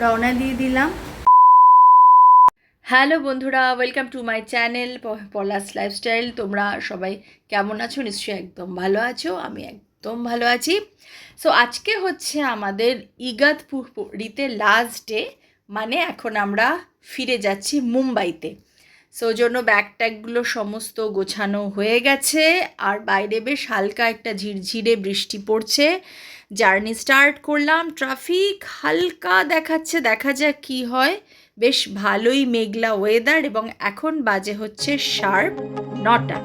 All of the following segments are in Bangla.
রওনা দিয়ে দিলাম। হ্যালো বন্ধুরা, welcome to my channel Palash lifestyle. তোমরা সবাই কেমন আছো? নিশ্চয়ই একদম ভালো আছো, আমি একদম ভালো আছি। সো আজকে হচ্ছে আমাদের ইগাতপুরীতে লাস্ট ডে মানে এখন আমরা ফিরে যাচ্ছি মুম্বাইতে। সো জন্য ব্যাগ ট্যাগগুলো সমস্ত গোছানো হয়ে গেছে, আর বাইরে বেশ হালকা একটা ঝিরঝিরে বৃষ্টি পড়ছে। জার্নি স্টার্ট করলাম, ট্রাফিক হালকা দেখাচ্ছে, দেখা যাক কি হয়। বেশ ভালোই মেঘলা ওয়েদার এবং এখন বাজে হচ্ছে শার্প নটা।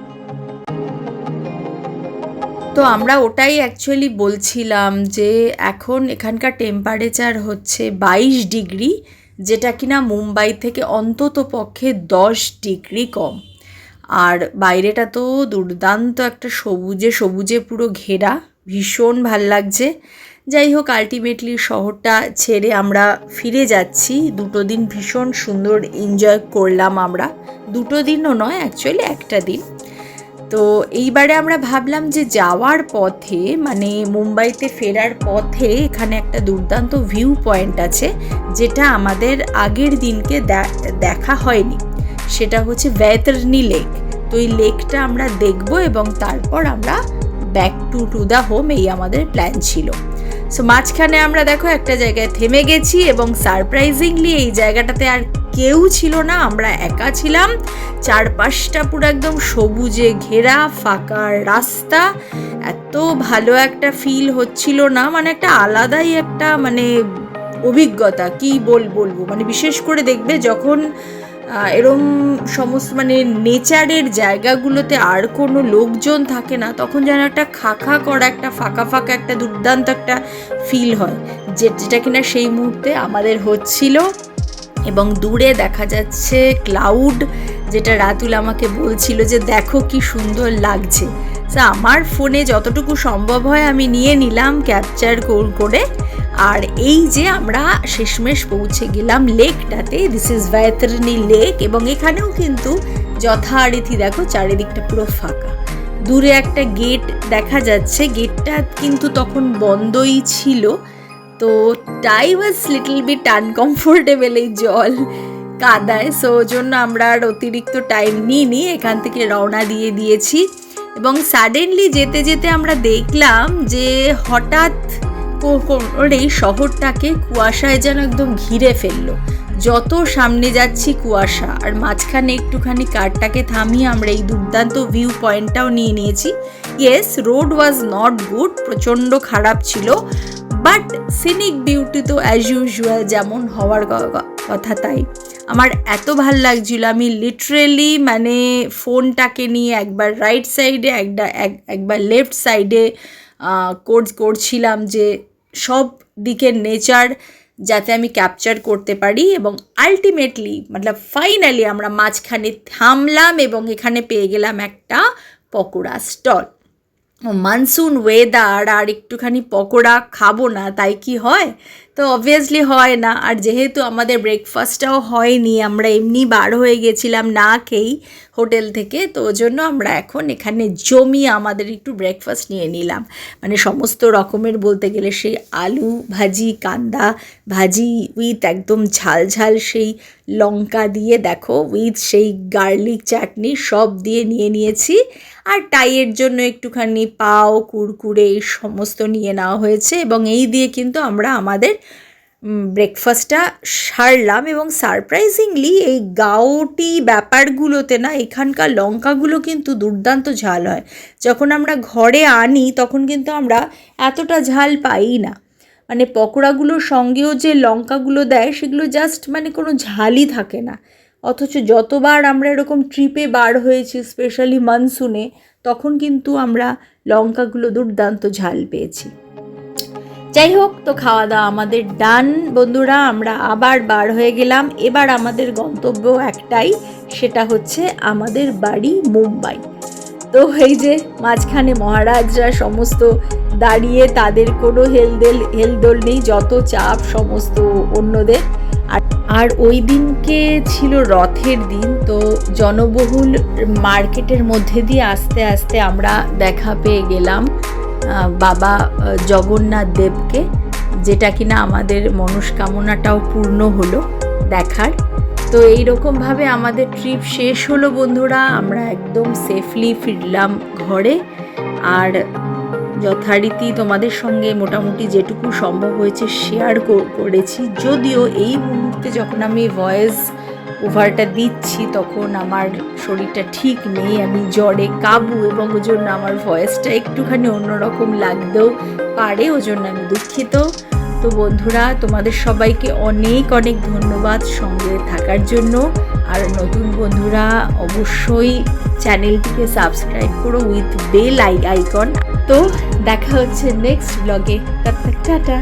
তো আমরা ওটাই অ্যাকচুয়ালি বলছিলাম যে এখন এখানকার টেম্পারেচার হচ্ছে বাইশ ডিগ্রি, যেটা কিনা মুম্বাই থেকে অন্তত পক্ষে দশ ডিগ্রি কম। আর বাইরেটা তো দুর্দান্ত একটা সবুজে সবুজে পুরো ঘেরা। ভীষণ ভালো লাগছে। যাই হোক আলটিমেটলি শহরটা ছেড়ে আমরা ফিরে যাচ্ছি। দুটো দিন ভীষণ সুন্দর এনজয় করলাম আমরা। দুটো দিনও নয় অ্যাকচুয়ালি একটা দিন। তো এইবারে আমরা ভাবলাম যে যাওয়ার পথে মানে মুম্বাইতে ফেরার পথে এখানে একটা দুর্দান্ত ভিউ পয়েন্ট আছে, যেটা আমাদের আগের দিনকে দেখা হয়নি। সেটা হচ্ছে ভ্যাতরনি লেক তো এই লেকটা আমরা দেখব এবং তারপর আমরা back to to the home এই আমাদের প্ল্যান ছিল। সো মাঝখানে আমরা দেখো একটা জায়গায় থেমে গেছি এবং সারপ্রাইজিংলি এই জায়গাটাতে আর কেউ ছিল না, আমরা একা ছিলাম। চারপাশটা পুরো একদম সবুজে ঘেরা, ফাঁকা রাস্তা। এত ভালো একটা ফিল হচ্ছিল না মানে একটা আলাদাই একটা মানে অভিজ্ঞতা, কি বল, বলব? মানে বিশেষ করে দেখবে যখন এরম সমস্ত মানে নেচারের জায়গাগুলোতে আর কোনো লোকজন থাকে না, তখন যেন একটা খাখা করা একটা, ফাঁকা ফাঁকা একটা, দুর্দান্ত একটা ফিল হয়, যে, যেটা কিনা সেই মুহূর্তে আমাদের হচ্ছিল। এবং দূরে দেখা যাচ্ছে ক্লাউড যেটা রাতুল আমাকে বলছিল যে, দেখো কি সুন্দর লাগছে। তা আমার ফোনে যতটুকু সম্ভব হয় আমি নিয়ে নিলাম ক্যাপচার করে। আর এই যে আমরা শেষমেশ পৌঁছে গেলাম লেকটাতে দিস ইজ ভ্যাতরনি লেক এবং এখানেও কিন্তু যথারীতি দেখো চারিদিকটা পুরো ফাঁকা। দূরে একটা গেট দেখা যাচ্ছে গেটটা কিন্তু তখন বন্ধই ছিল। তো টাই ওয়াজ লিটল বিট আনকমফোর্টেবল এই জল কাদায় সো জন্য আমরা আর অতিরিক্ত টাইম নিইনি, এখান থেকে রওনা দিয়ে দিয়েছি। এবং সাডেনলি যেতে যেতে আমরা দেখলাম যে হঠাৎ করে শহরটাকে কুয়াশায় যেন একদম ঘিরে ফেলল। যত সামনে যাচ্ছি কুয়াশা, আর মাঝখানে একটুখানি কারটাকে থামিয়ে আমরা এই দুর্দান্ত ভিউ পয়েন্টটাও নিয়ে নিয়েছি। Yes road was not good প্রচণ্ড খারাপ ছিল বাট সিনিক বিউটি তো অ্যাজ ইউজুয়াল যেমন হওয়ার কথা তাই। আমার এত ভালো লাগছিল, আমি লিটারেলি মানে ফোনটাকে নিয়ে একবার রাইট সাইডে একটা একবার লেফট সাইডে করছিলাম যে সব দিকের নেচার যাতে আমি ক্যাপচার করতে পারি এবং আলটিমেটলি মতলব ফাইনালি আমরা মাঝখানে থামলাম এবং এখানে পেয়ে গেলাম একটা পকোড়া স্টল মানসুন ওয়েদার আর একটুখানি পকোড়া খাব না, তাই কি হয়? তো অবভিয়াসলি হয় না। আর যেহেতু আমাদের ব্রেকফাস্টটাও হয়নি, আমরা এমনি বার হয়ে গেছিলাম না খেয়েই হোটেল থেকে, তো জন্য আমরা এখন এখানে জমিয়ে আমাদের একটু ব্রেকফাস্ট নিয়ে নিলাম। মানে সমস্ত রকমের বলতে গেলে সেই আলু ভাজি, কান্দা ভাজি উইথ একদম ঝাল ঝাল সেই লঙ্কা দিয়ে দেখো উইথ সেই গার্লিক চাটনি সব দিয়ে নিয়ে নিয়েছি। আর টাইয়ের জন্য একটুখানি পাও, কুরকুরে এই সমস্ত নিয়ে নেওয়া হয়েছে এবং এই দিয়ে কিন্তু আমরা আমাদের ব্রেকফাস্টটা সারলাম এবং সারপ্রাইজিংলি এই গাওটি ব্যাপারগুলোতে না এখানকার লঙ্কাগুলো কিন্তু দুর্দান্ত ঝাল হয়। যখন আমরা ঘরে আনি তখন কিন্তু আমরা এতটা ঝাল পাই না। মানে পকোড়াগুলোর সঙ্গেও যে লঙ্কাগুলো দেয় সেগুলো জাস্ট মানে কোনো ঝালই থাকে না। অথচ যতবার আমরা এরকম ট্রিপে বার হয়েছি স্পেশালি মানসুনে তখন কিন্তু আমরা লঙ্কাগুলো দুর্দান্ত ঝাল পেয়েছি। যাই হোক তো খাওয়া দাওয়া আমাদের ডান, বন্ধুরা। আমরা আবার বার হয়ে গেলাম। এবার আমাদের গন্তব্য একটাই, সেটা হচ্ছে আমাদের বাড়ি মুম্বাই। তো এই যে মাঝখানে মহারাজরা সমস্ত দাঁড়িয়ে, তাদের কোনো হেলদেল, হেলদোল নেই, যত চাপ সমস্ত অন্যদের। আর আর ওই দিনকে ছিল রথের দিন, তো জনবহুল মার্কেটের মধ্যে দিয়ে আস্তে আস্তে আমরা দেখা পেয়ে গেলাম। বাবা জগন্নাথ দেবকে, যেটা কিনা আমাদের মনস্কামনাটাও পূর্ণ হলো দেখার। তো এই এইরকমভাবে আমাদের ট্রিপ শেষ হলো বন্ধুরা, আমরা একদম সেফলি ফিরলাম ঘরে। আর যথারীতি তোমাদের সঙ্গে মোটামুটি যেটুকু সম্ভব হয়েছে শেয়ার করেছি। যদিও এই মুহূর্তে যখন আমি ভয়েস ওভারটা দিচ্ছি, তখন আমার শরীরটা ঠিক নেই, আমি জ্বরে কাবু এবং ওই জন্য আমার ভয়েসটা একটুখানি অন্যরকম লাগতেও পারে, ওই জন্য আমি দুঃখিত। তো বন্ধুরা, তোমাদের সবাইকে অনেক অনেক ধন্যবাদ সঙ্গে থাকার জন্য। আর নতুন বন্ধুরা, অবশ্যই চ্যানেলটিকে সাবস্ক্রাইব করো উইথ বেল আই, আইকন। তো দেখা হচ্ছে নেক্সট ব্লগে। টাটা